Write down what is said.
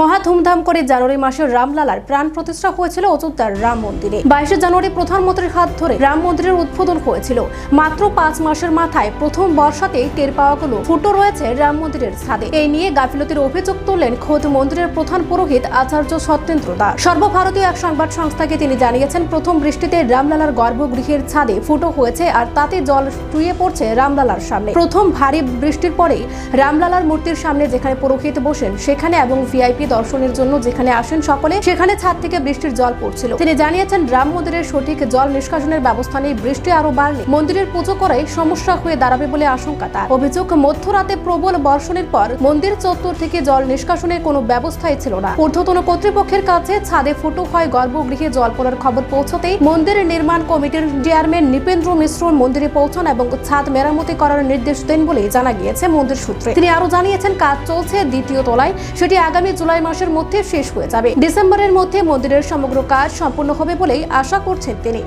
মহা ধুমধাম করে জানুয়ারি মাসে রামলালার প্রাণ প্রতিষ্ঠা হয়েছিল অযোধ্যার রাম মন্দিরে। বাইশে জানুয়ারি প্রধানমন্ত্রীর হাত ধরে রাম মন্দিরের উদ্বোধন হয়েছিল। মাত্র পাঁচ মাসের মাথায় প্রথম বর্ষাতেই টের পাওয়া গেল, ফুটো রয়েছে রাম মন্দিরের ছাদে। এই নিয়ে গাফিলতির অভিযোগ তুললেন খোদ মন্দিরের প্রধান পুরোহিত আচার্য সত্যেন্দ্র দাস। সর্বভারতীয় এক সংবাদ সংস্থাকে তিনি জানিয়েছেন, প্রথম বৃষ্টিতে রামলালার গর্ভগৃহের ছাদে ফুটো হয়েছে আর তাতে জল চুইয়ে পড়ছে রামলালার সামনে। প্রথম ভারী বৃষ্টির পরেই রামলালার মূর্তির সামনে যেখানে পুরোহিত বসেন, সেখানে এবং ভিআইপি দর্শনের জন্য যেখানে আসেন সকলে, সেখানে ছাদ থেকে বৃষ্টির জল পড়ছিল। তিনি জানিয়েছেন রাম মন্দিরের সঠিক জল নিষ্কাশনের ব্যবস্থা নেই, বৃষ্টি আরও বাড়লে মন্দিরের পুজো করাই সমস্যা হয়ে দাঁড়াবে বলে আশঙ্কা তার। অভিযোগ, মধ্যরাতে প্রবল বর্ষণের পর মন্দির চত্বর থেকে জল নিষ্কাশনের কোনো ব্যবস্থাই ছিল না। ঊর্ধ্বতন কর্তৃপক্ষের কাছে ছাদে ফুটো হয় গর্ভগৃহে জল পড়ার খবর পৌঁছতেই মন্দির নির্মাণ কমিটির চেয়ারম্যান নৃপেন্দ্র মিশ্র মন্দিরে পৌঁছান এবং ছাদ মেরামতি করার নির্দেশ দেন বলে জানা গিয়েছে মন্দির সূত্রে। তিনি আরও জানিয়েছেন, কাজ চলছে দ্বিতীয় তলায়। সেটি আগামী জুলাই মাসের মধ্যে শেষ হয়ে যাবে। ডিসেম্বরের মধ্যে মন্দিরের সমগ্র কাজ সম্পূর্ণ হবে বলেই আশা করছেন তিনি।